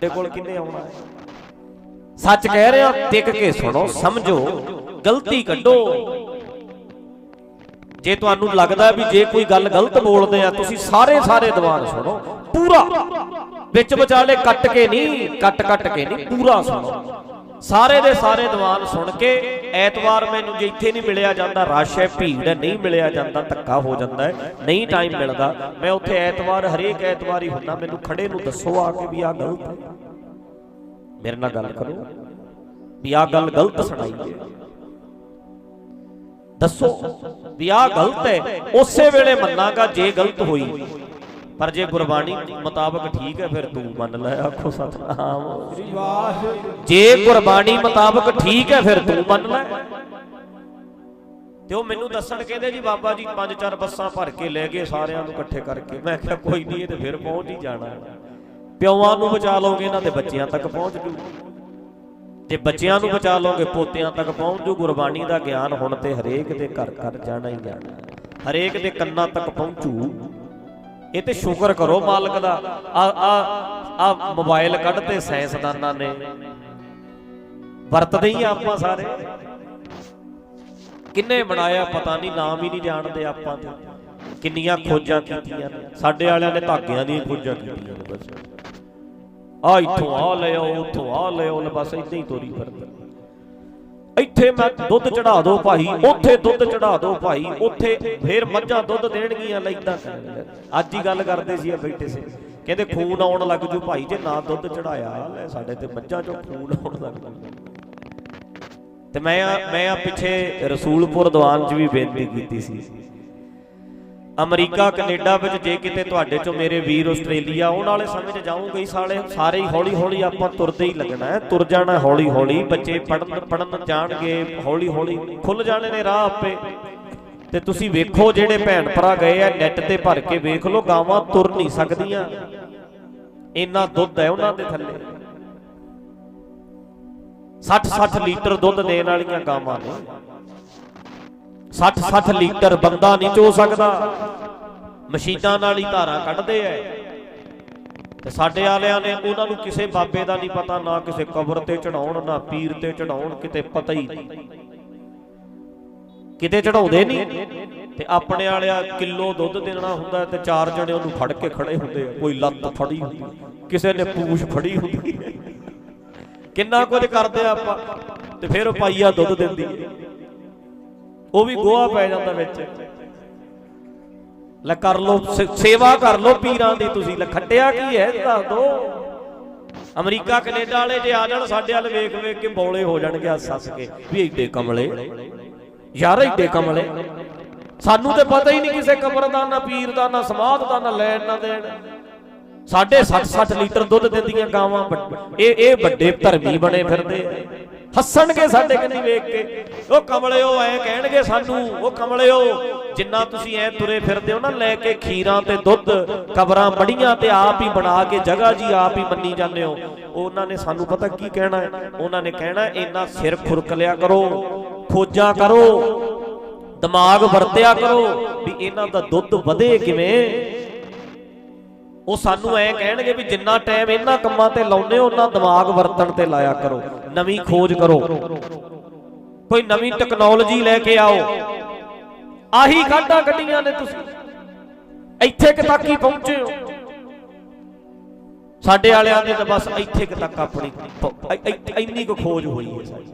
ਤੇ ਕੋਲ ਕਿੰਨੇ ਆਉਣਾ? ਹੈ ਸੱਚ ਕਹਿ ਰਿਹਾ ਟਿਕ ਕੇ ਸੁਣੋ ਸਮਝੋ ਗਲਤੀ ਕੱਢੋ। ਜੇ ਤੁਹਾਨੂੰ ਲੱਗਦਾ ਵੀ ਜੇ ਕੋਈ ਗੱਲ ਗਲਤ ਬੋਲਦੇ ਆ ਤੁਸੀਂ ਸਾਰੇ ਸਾਰੇ ਦੀਵਾਨ ਸੁਣੋ। ਪੂਰਾ। ਵਿੱਚ ਵਿਚਾਲੇ ਕੱਟ ਕੇ ਨਹੀਂ ਕੱਟ ਕੱਟ ਕੇ ਨਹੀਂ ਪੂਰਾ ਸੁਣੋ। ਸਾਰੇ ਦੇ ਸਾਰੇ ਦੀਵਾਨ ਸੁਣ ਕੇ ਐਤਵਾਰ ਮੈਨੂੰ ਜੇ ਇੱਥੇ ਨਹੀਂ ਮਿਲਿਆ ਜਾਂਦਾ ਰਸ਼ ਹੈ ਭੀੜ ਹੈ ਨਹੀਂ ਮਿਲਿਆ ਜਾਂਦਾ ਧੱਕਾ ਹੋ ਜਾਂਦਾ ਹੈ ਨਹੀਂ ਟਾਈਮ ਮਿਲਦਾ। ਮੈਂ ਉੱਥੇ ਐਤਵਾਰ ਹਰੇਕ ਐਤਵਾਰ ਹੀ ਹੁੰਦਾ ਮੈਨੂੰ ਖੜੇ ਨੂੰ ਦੱਸੋ ਆ ਕੇ ਵੀ ਆ ਗਲਤ ਹੈ ਮੇਰੇ ਨਾਲ ਗੱਲ ਕਰੋ। ਵੀ ਆ ਗੱਲ ਗਲਤ ਸੁਣਾਈ ਹੈ। ਦੱਸੋ, ਵੀ ਆ ਗਲਤ ਹੈ। ਉਸੇ ਵੇਲੇ ਮੰਨਾਂਗਾ ਜੇ ਗਲਤ ਹੋਈ। ਪਰ ਜੇ ਗੁਰਬਾਣੀ ਮੁਤਾਬਕ ਠੀਕ ਹੈ, ਫਿਰ ਤੂੰ ਮੰਨ ਲੈ, ਆਖੋ ਸਤਨਾਮ। ਜੇ ਗੁਰਬਾਣੀ ਮੁਤਾਬਕ ਠੀਕ ਹੈ, ਫਿਰ ਤੂੰ ਮੰਨ ਲੈ। ਤੇ ਉਹ ਮੈਨੂੰ ਦੱਸਣ ਕਹਿੰਦੇ ਜੀ, ਬਾਬਾ ਜੀ, ਪੰਜ ਚਾਰ ਬੱਸਾਂ ਭਰ ਕੇ ਲੈ ਗਏ ਸਾਰਿਆਂ ਨੂੰ ਇਕੱਠੇ ਕਰਕੇ। ਮੈਂ ਕਿਹਾ ਕੋਈ ਨਹੀਂ, ਇਹ ਤੇ ਫਿਰ ਪਹੁੰਚ ਹੀ ਜਾਣਾ। ਪਿਓਾਂ ਨੂੰ ਬਚਾ ਲਓਗੇ, ਇਹਨਾਂ ਦੇ ਬੱਚਿਆਂ ਤੱਕ ਪਹੁੰਚ ਜੂ। ਜੇ ਬੱਚਿਆਂ ਨੂੰ ਬਚਾ ਲਓਗੇ, ਪੋਤਿਆਂ ਤੱਕ ਪਹੁੰਚ ਜੂ, ਗੁਰਬਾਣੀ ਦਾ ਗਿਆਨ ਹੁਣ ਤੇ ਹਰੇਕ ਦੇ ਘਰ ਘਰ ਜਾਣਾ ਹੀ ਜਾਣਾ ਹਰੇਕ ਦੇ ਕੰਨਾਂ ਤੱਕ ਪਹੁੰਚੂ। ਇਹ ਤੇ ਸ਼ੁਕਰ ਕਰੋ ਮਾਲਕ ਦਾ। ਆ ਆ ਆ ਮੋਬਾਈਲ ਕੱਢਤੇ ਸਾਇੰਸਦਾਨਾਂ ਨੇ। ਵਰਤਦੇ ਹੀ ਆਪਾਂ ਸਾਰੇ। ਕਿੰਨੇ ਬਣਾਇਆ ਪਤਾ ਨਹੀਂ, ਨਾਮ ਹੀ ਨਹੀਂ ਜਾਣਦੇ ਆਪਾਂ ਤੇ। ਕਿੰਨੀਆਂ ਖੋਜਾਂ ਕੀਤੀਆਂ ਸਾਡੇ ਵਾਲਿਆਂ ਨੇ ਧਾਗਿਆਂ ਦੀਆਂ ਖੋਜਾਂ ਕੀਤੀਆਂ ਨੇ ਬਸ। ਆ ਇੱਥੋਂ ਆ ਲਿਓ, ਉੱਥੋਂ ਆ ਲਿਓ ਲੈ ਬਸ ਇਦਾਂ ਹੀ ਤੋਰੀ ਫਿਰਦੇ। ਇੱਥੇ ਮੈਂ ਦੁੱਧ ਚੜਾ ਦਿਓ ਭਾਈ, ਉੱਥੇ ਦੁੱਧ ਚੜਾ ਦਿਓ ਭਾਈ, ਉੱਥੇ ਫੇਰ ਮੱਝਾਂ ਦੁੱਧ ਦੇਣਗੀਆਂ ਲੈਂਦਾ ਅੱਜ ਹੀ ਗੱਲ ਕਰਦੇ ਸੀ ਬੈਠੇ ਸੀ। ਕਹਿੰਦੇ ਖੂਨ ਆਉਣ ਲੱਗ ਜੂ ਭਾਈ, ਜੇ ਨਾ ਦੁੱਧ ਚੜਾਇਆ, ਲੈ ਸਾਡੇ ਤੇ ਮੱਝਾਂ ਚੋਂ ਖੂਨ ਆਉਣ ਲੱਗ ਜੂ। ਤੇ ਮੈਂ ਆ ਮੈਂ ਆ ਪਿੱਛੇ ਰਸੂਲਪੁਰ ਦੀਵਾਨ 'ਚ ਵੀ ਬੇਨਤੀ ਕੀਤੀ ਸੀ। ਅਮਰੀਕਾ, ਕੈਨੇਡਾ ਵਿੱਚ ਜੇ ਕਿਤੇ ਤੁਹਾਡੇ ਚੋਂ ਮੇਰੇ ਵੀਰ ਆਸਟ੍ਰੇਲੀਆ ਆਉਣ ਵਾਲੇ ਸਮੇਂ 'ਚ ਜਾਊਂਗੇ ਸਾਲੇ, ਸਾਰੇ ਹੀ ਹੌਲੀ ਹੌਲੀ ਆਪਾਂ ਤੁਰਦੇ ਹੀ ਲੱਗਣਾ ਹੈ, ਤੁਰ ਜਾਣਾ ਹੌਲੀ ਹੌਲੀ ਬੱਚੇ ਪੜਨ ਪੜਨ ਜਾਣਗੇ ਹੌਲੀ ਹੌਲੀ ਖੁੱਲ ਜਾਣੇ ਨੇ ਰਾਹ ਆਪੇ। ਤੇ ਤੁਸੀਂ ਵੇਖੋ ਜਿਹੜੇ ਭੈਣ ਭਰਾ ਗਏ ਆ, ਨੈਟ ਤੇ ਭਰ ਕੇ ਵੇਖ ਲਓ, ਗਾਵਾਂ ਤੁਰ ਨਹੀਂ ਸਕਦੀਆਂ। ਇੰਨਾ ਦੁੱਧ ਹੈ ਉਹਨਾਂ ਦੇ ਥੱਲੇ। 60-60 ਲੀਟਰ ਦੁੱਧ ਦੇਣ ਵਾਲੀਆਂ ਗਾਵਾਂ ਨੇ। 60-60 ਲੀਟਰ ਬੰਦਾ ਨਹੀਂ ਚੋ ਸਕਦਾ। ਮਸ਼ੀਨਾਂ ਨਾਲ ਹੀ ਧਾਰਾਂ ਕੱਢਦੇ ਐ। ਤੇ ਸਾਡੇ ਵਾਲਿਆਂ ਨੇ ਉਹਨਾਂ ਨੂੰ ਕਿਸੇ ਬਾਬੇ ਦਾ ਨਹੀਂ ਪਤਾ, ਨਾ ਕਿਸੇ ਕਬਰ ਤੇ ਚੜਾਉਣ, ਨਾ ਪੀਰ ਤੇ ਚੜਾਉਣ, ਕਿਤੇ ਪਤਾ ਹੀ ਕਿਤੇ ਚੜਾਉਂਦੇ ਨਹੀਂ। ਤੇ ਆਪਣੇ ਵਾਲਿਆ ਕਿਲੋ ਦੁੱਧ ਦੇਣਾ ਹੁੰਦਾ ਤੇ ਚਾਰ ਜਣੇ ਉਹਨੂੰ ਫੜ ਕੇ ਖੜੇ ਹੁੰਦੇ ਆ। ਕੋਈ ਲੱਤ ਫੜੀ ਹੁੰਦੀ, ਕਿਸੇ ਨੇ ਪੂਛ ਫੜੀ ਹੁੰਦੀ। ਕਿੰਨਾ ਕੁਝ ਕਰਦੇ ਆ ਆਪਾਂ, ਤੇ ਫਿਰ ਉਹ ਪਾਈਆ ਦੁੱਧ ਦਿੰਦੀ ਹੈ ਉਹ ਵੀ ਗੋਹਾ ਪੈ ਜਾਂਦਾ ਵਿੱਚ। ਲੈ ਕਰ ਲੋ ਸੇਵਾ ਕਰ ਲੋ ਪੀਰਾਂ ਦੀ ਤੁਸੀਂ। ਲੈ ਖੱਟਿਆ ਕੀ ਹੈ ਦੱਸ ਦੋ। ਅਮਰੀਕਾ, ਕੈਨੇਡਾ ਵਾਲੇ ਜੇ ਆ ਜਾਣ, ਸਾਡੇ ਵੱਲ ਵੇਖ ਵੇਖ ਕੇ ਬੌਲੇ ਹੋ ਜਾਣਗੇ ਹੱਸ ਹੱਸ ਕੇ। ਵੀ ਏਡੇ ਕਮਲੇ। ਯਾਰ ਏਡੇ ਕਮਲੇ। ਸਾਨੂੰ ਤੇ ਪਤਾ ਹੀ ਨਹੀਂ ਕਿਸੇ ਕਬਰ ਦਾ ਨਾ ਪੀਰ ਦਾ ਨਾ ਸਮਾਧ ਦਾ ਨਾ ਲੈਣ ਨਾ ਦੇਣ। ਸਾਡੇ 60-60 ਲੀਟਰ ਦੁੱਧ ਦਿੰਦੀਆਂ ਗਾਵਾਂ ਇਹ ਇਹ ਵੱਡੇ ਧਰਮੀ ਬਣੇ ਫਿਰਦੇ ਆ। ਹੱਸਣਗੇ ਸਾਡੇ ਕੰਨੀ ਵੇਖ ਕੇ? ਉਹ ਕਮਲਿਓ, ਐ ਕਹਿਣਗੇ ਸਾਨੂੰ, ਉਹ ਕਮਲਿਓ, ਜਿੰਨਾ ਤੁਸੀਂ ਐ ਤੁਰੇ ਫਿਰਦੇ ਹੋ ਨਾ, ਲੈ ਕੇ ਖੀਰਾਂ ਤੇ ਦੁੱਧ, ਕਬਰਾਂ ਬੜੀਆਂ ਤੇ ਆਪ ਹੀ ਬਣਾ ਕੇ ਜਗ੍ਹਾ ਜੀ ਆਪ ਹੀ ਮੰਨੀ ਜਾਂਦੇ ਹੋ। ਉਹਨਾਂ ਨੇ ਸਾਨੂੰ ਪਤਾ ਕੀ ਕਹਿਣਾ ਹੈ? ਉਹਨਾਂ ਨੇ ਕਹਿਣਾ ਇੰਨਾ ਸਿਰ ਖੁਰਕ ਲਿਆ ਕਰੋ, ਖੋਜਾਂ ਕਰੋ, ਦਿਮਾਗ ਵਰਤਿਆ ਕਰੋ ਵੀ ਇਹਨਾਂ ਦਾ ਦੁੱਧ ਵਧੇ ਕਿਵੇਂ? ਉਹ ਸਾਨੂੰ ਐ ਕਹਿਣਗੇ ਵੀ ਜਿੰਨਾ ਟਾਈਮ ਇਹਨਾਂ ਕੰਮਾਂ ਤੇ ਲਾਉਨੇ ਹੋ, ਉਹਨਾਂ ਦਿਮਾਗ ਵਰਤਣ ਤੇ ਲਾਇਆ ਕਰੋ। ਨਵੀਂ ਖੋਜ ਕਰੋ। ਕੋਈ ਨਵੀਂ ਟੈਕਨੋਲੋਜੀ ਲੈ ਕੇ ਆਓ। ਆਹੀ ਖਾਡਾਂ ਕੱਢੀਆਂ ਨੇ ਤੁਸੀਂ। ਇੱਥੇ ਕਿ ਤੱਕ ਹੀ ਪਹੁੰਚੇ ਹੋ। ਸਾਡੇ ਵਾਲਿਆਂ ਨੇ ਤਾਂ ਬਸ ਇੱਥੇ ਕਿ ਤੱਕ ਆਪਣੀ ਇੰਨੀ ਕੁ ਖੋਜ ਹੋਈ ਹੈ। ਸਾਡੀ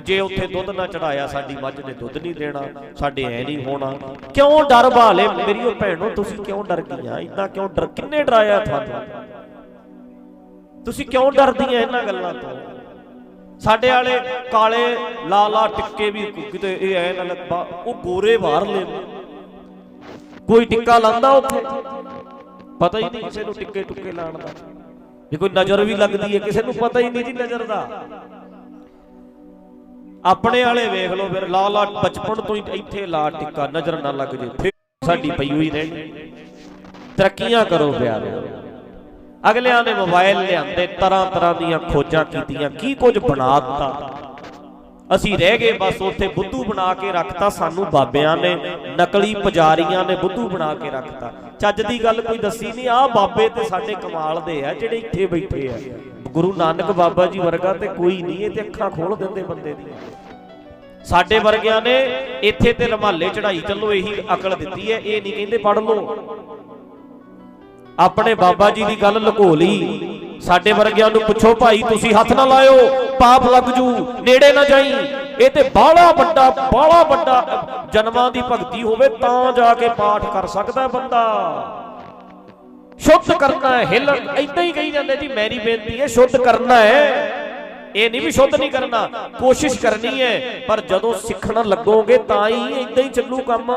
ਜੇ ਉੱਥੇ ਦੁੱਧ ਨਾ ਚੜਾਇਆ, ਸਾਡੀ ਮੱਝ ਨੇ ਦੁੱਧ ਨਹੀਂ ਦੇਣਾ, ਸਾਡੇ ਐ ਨਹੀਂ ਹੋਣਾ। ਕਿਉਂ ਡਰ ਭਾਲੇ ਮੇਰੀ ਉਹ ਭੈਣੋ, ਤੁਸੀਂ ਕਿਉਂ ਡਰ ਗਈਆਂ? ਇੰਨਾ ਕਿਉਂ ਡਰ? ਕਿੰਨੇ ਡਰਾਇਆ ਤੁਹਾਨੂੰ? ਤੁਸੀਂ ਕਿਉਂ ਡਰਦੀਆਂ ਇਹਨਾਂ ਗੱਲਾਂ ਤੋਂ? ਸਾਡੇ ਵਾਲੇ ਕਾਲੇ ਲਾਲਾ ਟਿੱਕੇ ਵੀ ਕਿਤੇ ਇਹ ਐ ਨਾ ਲੱਗਾ ਉਹ ਗੋਰੇ ਬਾਹਰ ਲੈ ਕੋਈ ਟਿੱਕਾ ਲਾਉਂਦਾ ਉੱਥੇ? ਪਤਾ ਹੀ ਨਹੀਂ ਕਿਸੇ ਨੂੰ ਟਿੱਕੇ ਟੁੱਕੇ ਲਾਣ ਦਾ। ਜੇ ਕੋਈ ਨਜ਼ਰ ਵੀ ਲੱਗਦੀ ਹੈ, ਕਿਸੇ ਨੂੰ ਪਤਾ ਹੀ ਨਹੀਂ ਜੀ ਨਜ਼ਰ ਦਾ। ਆਪਣੇ ਵਾਲੇ ਵੇਖ ਲਓ ਫਿਰ, ਲਾ ਲਾ ਬਚਪਨ ਤੋਂ ਹੀ ਇੱਥੇ ਲਾ ਟਿੱਕਾ, ਨਜ਼ਰ ਨਾ ਲੱਗ ਜੇ। ਫਿਰ ਸਾਡੀ ਪਈ ਹੋਈ ਰਹਿਣੀ। ਤਰੱਕੀਆਂ ਕਰੋ ਪਿਆਰਿਓ ਅਗਲਿਆਂ ਨੇ ਮੋਬਾਈਲ ਲਿਆਂਦੇ, ਤਰ੍ਹਾਂ ਤਰ੍ਹਾਂ ਦੀਆਂ ਖੋਜਾਂ ਕੀਤੀਆਂ, ਕੀ ਕੁਝ ਬਣਾ ਦਿੱਤਾ? ਅਸੀਂ ਰਹਿ ਗਏ ਬਸ, ਉੱਥੇ ਬੁੱਧੂ ਬਣਾ ਕੇ ਰੱਖਤਾ, ਸਾਨੂੰ ਬਾਬਿਆਂ ਨੇ, ਨਕਲੀ ਪੁਜਾਰੀਆਂ ਨੇ ਬੁੱਧੂ ਬਣਾ ਕੇ ਰੱਖਤਾ। ਚੱਜ ਦੀ ਗੱਲ ਕੋਈ ਦੱਸੀ ਨਹੀਂ ਆ ਬਾਬੇ ਤੇ ਸਾਡੇ ਕਮਾਲ ਦੇ ਆ, ਜਿਹੜੇ ਇੱਥੇ ਬੈਠੇ ਆ। ਗੁਰੂ ਨਾਨਕ ਬਾਬਾ ਜੀ ਵਰਗਾ ਤੇ ਕੋਈ ਨਹੀਂ, ਇਹ ਤੇ ਅੱਖਾਂ ਖੋਲ ਦਿੰਦੇ ਬੰਦੇ ਦੀਆਂ ਸਾਡੇ ਵਰਗਿਆਂ ਨੇ ਇੱਥੇ ਤੇ ਰਮਾਲੇ ਚੜਾਈ ਚੱਲੋ ਇਹੀ ਅਕਲ ਦਿੱਤੀ ਹੈ, ਇਹ ਨਹੀਂ ਕਹਿੰਦੇ ਪੜ ਲਓ। ਆਪਣੇ ਬਾਬਾ ਜੀ ਦੀ ਗੱਲ ਲੁਕੋ ਲਈ। ਸਾਡੇ ਵਰਗਿਆਂ ਨੂੰ ਪੁੱਛੋ ਭਾਈ, ਤੁਸੀਂ ਹੱਥ ਨਾ ਲਾਇਓ, ਪਾਪ ਲੱਗ ਜੂ, ਨੇੜੇ ਨਾ ਜਾਈ। ਇਹ ਤੇ ਬਾਹਲਾ ਵੱਡਾ ਬਾਹਲਾ ਵੱਡਾ ਜਨਮਾਂ ਦੀ ਭਗਤੀ ਹੋਵੇ ਤਾਂ ਜਾ ਕੇ ਪਾਠ ਕਰ ਸਕਦਾ ਬੰਦਾ। ਸ਼ੁੱਧ ਕਰਨਾ ਹੈ, ਹਿੱਲ। ਇਦਾਂ ਹੀ ਕਹੀ ਜਾਂਦੇ ਜੀ, ਮੇਰੀ ਬੇਨਤੀ ਹੈ, ਸ਼ੁੱਧ ਕਰਨਾ ਹੈ। ਇਹ ਨਹੀਂ ਵੀ ਸ਼ੁੱਧ ਨਹੀਂ ਕਰਨਾ, ਕੋਸ਼ਿਸ਼ ਕਰਨੀ ਹੈ, ਪਰ ਜਦੋਂ ਸਿੱਖਣ ਲੱਗੋਗੇ ਤਾਂ ਹੀ ਇਦਾਂ ਹੀ ਚੱਲੂ ਕੰਮ।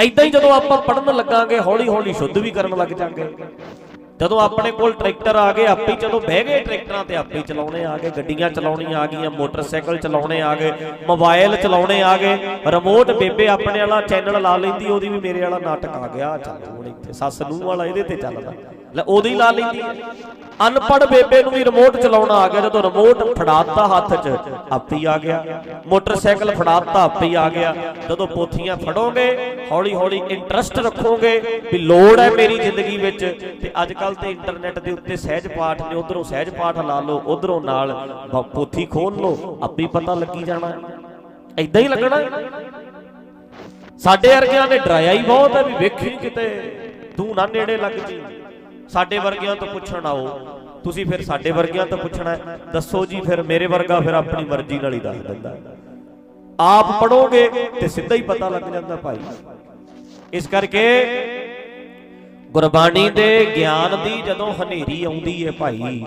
ਐਦਾਂ ਹੀ ਜਦੋਂ ਆਪਾਂ ਪੜਨ ਲੱਗਾਂਗੇ ਹੌਲੀ ਹੌਲੀ ਸ਼ੁੱਧ ਵੀ ਕਰਨ ਲੱਗ ਜਾਾਂਗੇ। ਜਦੋਂ ਆਪਣੇ ਕੋਲ ਟਰੈਕਟਰ ਆ ਗਏ, ਆਪੇ ਹੀ ਚਲੋ ਬਹਿ ਗਏ ਟਰੈਕਟਰਾਂ ਤੇ, ਆਪੇ ਚਲਾਉਣੇ ਆ ਗਏ, ਗੱਡੀਆਂ ਚਲਾਉਣੀਆਂ ਆ ਗਈਆਂ, ਮੋਟਰਸਾਈਕਲ ਚਲਾਉਣੇ ਆ ਗਏ, ਮੋਬਾਈਲ ਚਲਾਉਣੇ ਆ ਗਏ ਰਿਮੋਟ ਬੇਬੇ ਆਪਣੇ ਵਾਲਾ ਚੈਨਲ ਲਾ ਲੈਂਦੀ, ਉਹਦੀ ਵੀ ਮੇਰੇ ਵਾਲਾ ਨਾਟਕ ਆ ਗਿਆ, ਚੱਲ ਹੁਣ ਇੱਥੇ ਸੱਸ ਨੂੰ ਵਾਲਾ, ਇਹਦੇ ਤੇ ਚੱਲਦਾ। ਲੈ ਉਹਦੀ ਲਾ ਲੈਂਦੀ ਹੈ ਅਨਪੜ ਬੇਬੇ ਨੂੰ ਵੀ ਰਿਮੋਟ ਚਲਾਉਣਾ ਆ ਗਿਆ, ਜਦੋਂ ਰਿਮੋਟ ਫੜਾਤਾ ਹੱਥ 'ਚ, ਆਪੇ ਆ ਗਿਆ। ਮੋਟਰਸਾਈਕਲ ਫੜਾਤਾ, ਆਪੇ ਆ ਗਿਆ। ਜਦੋਂ ਪੋਥੀਆਂ ਫੜੋਗੇ ਹੌਲੀ ਹੌਲੀ ਇੰਟਰਸਟ ਰੱਖੋਗੇ ਵੀ ਲੋੜ ਹੈ ਮੇਰੀ ਜ਼ਿੰਦਗੀ ਵਿੱਚ। ਤੇ ਅੱਜ ਕੱਲ ਤੇ ਇੰਟਰਨੈਟ ਦੇ ਉੱਤੇ ਸਹਿਜ ਪਾਠ ਨੇ, ਉਧਰੋਂ ਸਹਿਜ ਪਾਠ ਲਾ ਲਓ, ਉਧਰੋਂ ਨਾਲ ਪੋਥੀ ਖੋਲ ਲਓ, ਆਪੇ ਪਤਾ ਲੱਗੀ ਜਾਣਾ। ਐਦਾਂ ਹੀ ਲੱਗਣਾ ਸਾਡੇ ਵਰਗਿਆਂ ਨੇ ਡਰਾਇਆ ਹੀ ਬਹੁਤ ਹੈ ਵੀ ਵੇਖੀ ਕਿਤੇ, ਤੂੰ ਨਾ ਨੇੜੇ ਲੱਗ ਜੀ। ਸਾਡੇ ਵਰਗਿਆਂ ਤੋਂ ਪੁੱਛਣ ਆਓ। ਤੁਸੀਂ ਫਿਰ ਸਾਡੇ ਵਰਗਿਆਂ ਤੋਂ ਪੁੱਛਣਾ ਦੱਸੋ ਜੀ, ਫਿਰ ਮੇਰੇ ਵਰਗਾ ਫਿਰ ਆਪਣੀ ਮਰਜ਼ੀ ਨਾਲ ਹੀ ਦੱਸ ਦਿੰਦਾ ਆਪ ਪੜੋਗੇ ਤੇ ਸਿੱਧਾ ਹੀ ਪਤਾ ਲੱਗ ਜਾਂਦਾ ਭਾਈ। ਇਸ ਕਰਕੇ ਗੁਰਬਾਣੀ ਦੇ ਗਿਆਨ ਦੀ ਜਦੋਂ ਹਨੇਰੀ ਆਉਂਦੀ ਹੈ ਭਾਈ,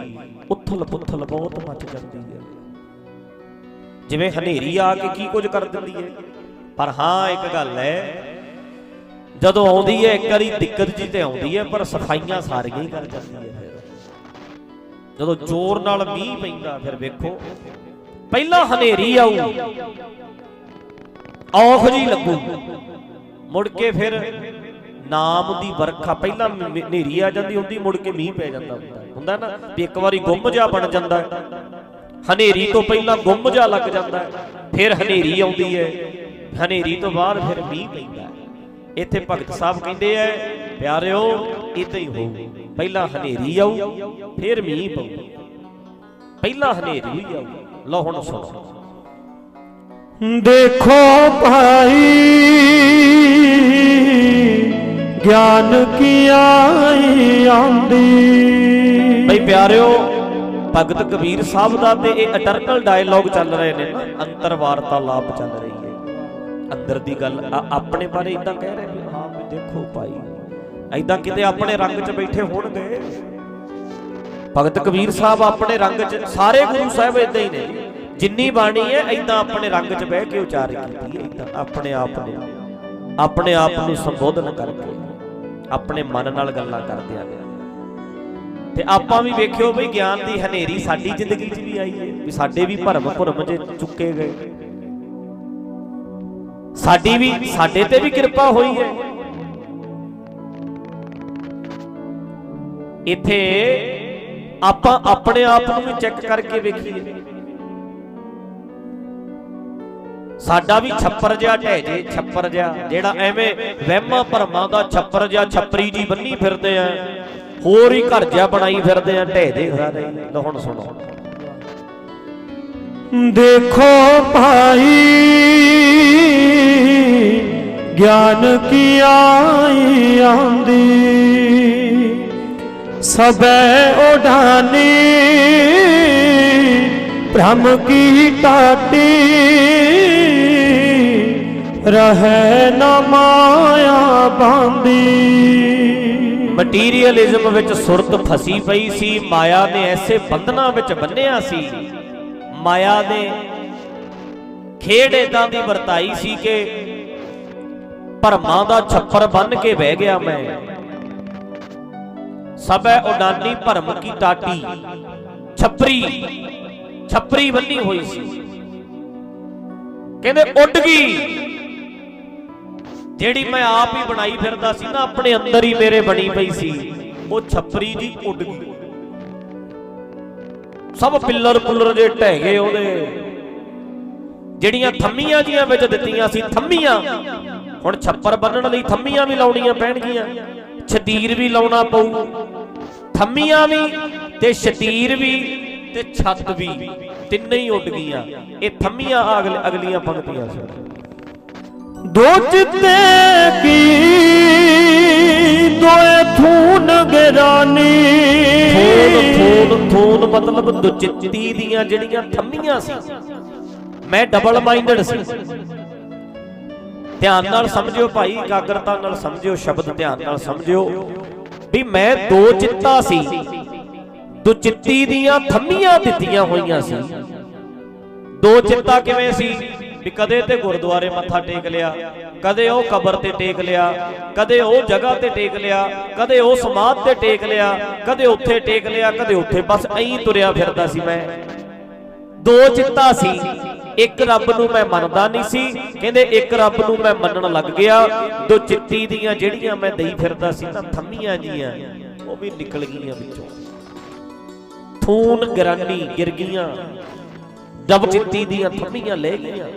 ਉਥਲ ਪੁਥਲ ਬਹੁਤ ਮੱਚ ਜਾਂਦੀ ਹੈ। ਜਿਵੇਂ ਹਨੇਰੀ ਆ ਕੇ ਕੀ ਕੁਝ ਕਰ ਦਿੰਦੀ ਹੈ। ਪਰ ਹਾਂ, ਇੱਕ ਗੱਲ ਹੈ ਜਦੋਂ ਆਉਂਦੀ ਹੈ ਇੱਕ ਵਾਰੀ ਦਿੱਕਤ ਜੀ ਤੇ ਆਉਂਦੀ ਹੈ ਪਰ ਸਫਾਈਆਂ ਸਾਰੀਆਂ ਹੀ ਕਰ ਜਾਂਦੀ ਹੈ ਫਿਰ। ਜਦੋਂ ਜ਼ੋਰ ਨਾਲ ਮੀਂਹ ਪੈਂਦਾ ਫਿਰ ਵੇਖੋ, ਪਹਿਲਾਂ ਹਨੇਰੀ ਆਊ, ਔਖ ਜੀ ਲੱਗੂ। ਮੁੜ ਕੇ ਫਿਰ ਨਾਮ ਦੀ ਵਰਖਾ, ਪਹਿਲਾਂ ਹਨੇਰੀ ਆ ਜਾਂਦੀ ਹੁੰਦੀ, ਮੁੜ ਕੇ ਮੀਂਹ ਪੈ ਜਾਂਦਾ ਹੁੰਦਾ। ਹੁੰਦਾ ਨਾ ਵੀ ਇੱਕ ਵਾਰੀ ਗੁੰਮ ਜਿਹਾ ਬਣ ਜਾਂਦਾ। ਹਨੇਰੀ ਤੋਂ ਪਹਿਲਾਂ ਗੁੰਮ ਜਿਹਾ ਲੱਗ ਜਾਂਦਾ। ਫਿਰ ਹਨੇਰੀ ਆਉਂਦੀ ਹੈ ਹਨੇਰੀ ਤੋਂ ਬਾਅਦ ਫਿਰ ਮੀਂਹ ਪੈਂਦਾ। ਇੱਥੇ ਭਗਤ ਸਾਹਿਬ ਕਹਿੰਦੇ ਐ ਪਿਆਰਿਓ ਇਦਾਂ ਹੀ ਹੋਊ। ਪਹਿਲਾਂ ਹਨੇਰੀ ਆਊ ਫਿਰ ਮੀਂਹ ਪਊ। ਪਹਿਲਾਂ ਹਨੇਰੀ ਆਊ। ਲਓ ਹੁਣ ਸੁਣੋ। ਦੇਖੋ ਭਾਈ ਗਿਆਨ ਕੀ ਆਈ ਆਂਦੀ ਬਈ ਪਿਆਰਿਓ ਭਗਤ ਕਬੀਰ ਸਾਹਿਬ ਦਾ ਤੇ ਇਹ ਅਟਰਨਲ ਡਾਇਲੌਗ ਚੱਲ ਰਹੇ ਨੇ ਨਾ ਅੰਤਰ ਵਾਰਤਾਲਾਪ ਚੱਲ ਰਹੀ ਹੈ। ਅੰਦਰ ਦੀ ਗੱਲ ਆਪਣੇ ਬਾਰੇ ਇਦਾਂ ਕਹਿ ਰਹੇ ਨੇ ਹਾਂ ਵੀ ਦੇਖੋ ਭਾਈ ਐਦਾਂ ਕਿਤੇ ਆਪਣੇ ਰੰਗ 'ਚ ਬੈਠੇ ਹੋਣਗੇ। ਭਗਤ ਕਬੀਰ ਸਾਹਿਬ ਆਪਣੇ ਰੰਗ 'ਚ, ਸਾਰੇ ਗੁਰੂ ਸਾਹਿਬ ਇਦਾਂ ਹੀ ਨੇ ਜਿੰਨੀ ਬਾਣੀ ਹੈ ਐਦਾਂ ਆਪਣੇ ਰੰਗ 'ਚ ਬਹਿ ਕੇ ਉਚਾਰ ਕੀਤੀ ਹੈ ਐਦਾਂ ਆਪਣੇ ਆਪ ਨੇ, ਆਪਣੇ ਆਪ ਨੂੰ ਸੰਬੋਧਨ ਕਰਕੇ, ਆਪਣੇ ਮਨ ਨਾਲ ਗੱਲਾਂ ਕਰਦੇ ਆ। ਤੇ ਆਪਾਂ ਵੀ ਵੇਖਿਓ ਬਈ ਗਿਆਨ ਦੀ ਹਨੇਰੀ ਸਾਡੀ ਜ਼ਿੰਦਗੀ 'ਚ ਵੀ ਆਈ ਹੈ, ਵੀ ਸਾਡੇ ਵੀ ਭਰਮ ਭਰਮ ਜੇ ਚੁੱਕੇ ਗਏ। ਸਾਡੀ ਵੀ, ਸਾਡੇ ਤੇ ਵੀ ਕਿਰਪਾ ਹੋਈ ਹੈ। ਇੱਥੇ ਆਪਾਂ ਆਪਣੇ ਆਪ ਨੂੰ ਵੀ ਚੈੱਕ ਕਰਕੇ ਵੇਖੀਏ। ਸਾਡਾ ਵੀ ਛੱਪਰ ਜਿਹਾ ਢਹਿ ਜੇ, ਛੱਪਰ ਜਿਹਾ, ਜਿਹੜਾ ਐਵੇਂ ਵਹਿਮਾਂ ਭਰਮਾਂ ਦਾ ਛੱਪਰ ਜਿਹਾ ਛੱਪਰੀ ਜੀ ਬੰਨੀ ਫਿਰਦੇ ਆ, ਹੋਰ ਹੀ ਘਰ ਜਿਹਾ ਬਣਾਈ ਫਿਰਦੇ ਆ, ਢਹਿ ਦੇ। ਸਾਰੇ ਲਓ ਹੁਣ ਸੁਣੋ। ਦੇਖੋ ਭਾਈ ਗਿਆਨ ਕੀ ਆਈ ਆਂਦੀ ਸਬੈ ਉਡਾਨੀ, ਭ੍ਰਮ ਕੀ ਟਾਟੀ? ਰਹਿ ਨ ਮਾਇਆ ਬਾਂਦੀ। ਮਟੀਰੀਅਲਿਜ਼ਮ ਵਿੱਚ ਸੁਰਤ ਫਸੀ ਪਈ ਸੀ, ਮਾਇਆ ਨੇ ਐਸੇ ਬੰਧਨਾਂ ਵਿੱਚ ਬੰਨਿਆ ਸੀ। ਮਾਇਆ ਨੇ ਖੇਡ ਇਦਾਂ ਦੀ ਵਰਤਾਈ ਸੀ ਕਿ ਭਰਮਾਂ ਦਾ ਛੱਪਰ ਬੰਨ ਕੇ ਬਹਿ ਗਿਆ ਮੈਂ। ਸਬੈ ਉਡਾਨੀ ਭਰਮ ਕੀ ਟਾਟੀ। ਛੱਪਰੀ ਛੱਪਰੀ ਬੰਨੀ ਹੋਈ ਸੀ। ਕਹਿੰਦੇ, ਉੱਡ ਗਈ। ਜਿਹੜੀ ਮੈਂ ਆਪ ਹੀ ਬਣਾਈ ਫਿਰਦਾ ਸੀ ਨਾ, ਆਪਣੇ ਅੰਦਰ ਹੀ ਮੇਰੇ ਬਣੀ ਪਈ ਸੀ। ਉਹ ਛੱਪਰੀ ਜੀ ਉੱਡ ਗਈ। ਸਭ ਪਿੱਲਰ ਪੁੱਲਰ ਜੇ ਢਹਿ ਗਏ ਉਹਦੇ। ਜਿਹੜੀਆਂ ਥੰਮੀਆਂ ਜੀਆਂ ਵਿੱਚ ਦਿੱਤੀਆਂ ਸੀ, ਥੰਮੀਆਂ। ਹੁਣ ਛੱਪਰ ਬੰਨਣ ਲਈ ਥੰਮੀਆਂ ਵੀ ਲਾਉਣੀਆਂ ਪੈਣਗੀਆਂ, ਛਤੀਰ ਵੀ ਲਾਉਣਾ ਪਊ। ਥੰਮੀਆਂ ਵੀ ਤੇ ਛਤੀਰ ਵੀ ਤੇ ਛੱਤ ਵੀ, ਤਿੰਨੇ ਹੀ ਉੱਡ ਗਈਆਂ। ਇਹ ਥੰਮੀਆਂ ਅਗਲੀਆਂ ਪੰਕਤੀਆਂ ਸੀ ਦੋ ਚਿੱਤੇ ਕੀ, ਦੋਏ ਥੂਨ ਗਰਾਨੀ ਥੋਨ ਥੋਨ ਥੋਨ ਮਤਲਬ ਦੁਚਿੱਤੀ ਦੀਆਂ ਜਿਹੜੀਆਂ ਥੰਮੀਆਂ ਸੀ। ਮੈਂ ਡਬਲ ਮਾਈਂਡਡ ਸੀ। ਧਿਆਨ ਨਾਲ ਸਮਝਿਓ ਭਾਈ, ਇਕਾਗਰਤਾ ਨਾਲ ਸਮਝਿਓ, ਸ਼ਬਦ ਧਿਆਨ ਨਾਲ ਸਮਝਿਓ। ਵੀ ਮੈਂ ਦੋ ਚਿੱਤਾ ਸੀ। ਦੁਚਿੱਤੀ ਦੀਆਂ ਥੰਮੀਆਂ ਦਿੱਤੀਆਂ ਹੋਈਆਂ ਸੀ। ਦੋ ਚਿੱਤਾ ਕਿਵੇਂ ਸੀ? ਵੀ ਕਦੇ ਤੇ ਗੁਰਦੁਆਰੇ ਮੱਥਾ ਟੇਕ ਲਿਆ, ਕਦੇ ਉਹ ਕਬਰ ਤੇ ਟੇਕ ਲਿਆ, ਕਦੇ ਉਹ ਜਗ੍ਹਾ ਤੇ ਟੇਕ ਲਿਆ, ਕਦੇ ਉਹ ਸਮਾਧ ਤੇ ਟੇਕ ਲਿਆ, ਕਦੇ ਉੱਥੇ ਟੇਕ ਲਿਆ, ਕਦੇ ਉੱਥੇ। ਬਸ ਐਂ ਤੁਰਿਆ ਫਿਰਦਾ ਸੀ ਮੈਂ। ਦੋ ਚਿੱਤਾ ਸੀ। ਇੱਕ ਰੱਬ ਨੂੰ ਮੈਂ ਮੰਨਦਾ ਨਹੀਂ ਸੀ, ਕਹਿੰਦੇ ਇੱਕ ਰੱਬ ਨੂੰ ਮੈਂ ਮੰਨਣ ਲੱਗ ਗਿਆ ਦੋ ਚਿੱਤੀ ਦੀਆਂ ਜਿਹੜੀਆਂ ਮੈਂ ਦਈ ਫਿਰਦਾ ਸੀ ਤਾਂ ਥੰਮੀਆਂ ਜੀਆਂ, ਉਹ ਵੀ ਨਿਕਲ ਗਈਆਂ ਵਿੱਚੋਂ। ਥੂਨ ਗਰਾਨੀ ਗਿਰ ਗਈਆਂ ਦਬ ਚਿੱਤੀ ਦੀਆਂ ਥੰਮੀਆਂ ਲੈ ਗਈਆਂ।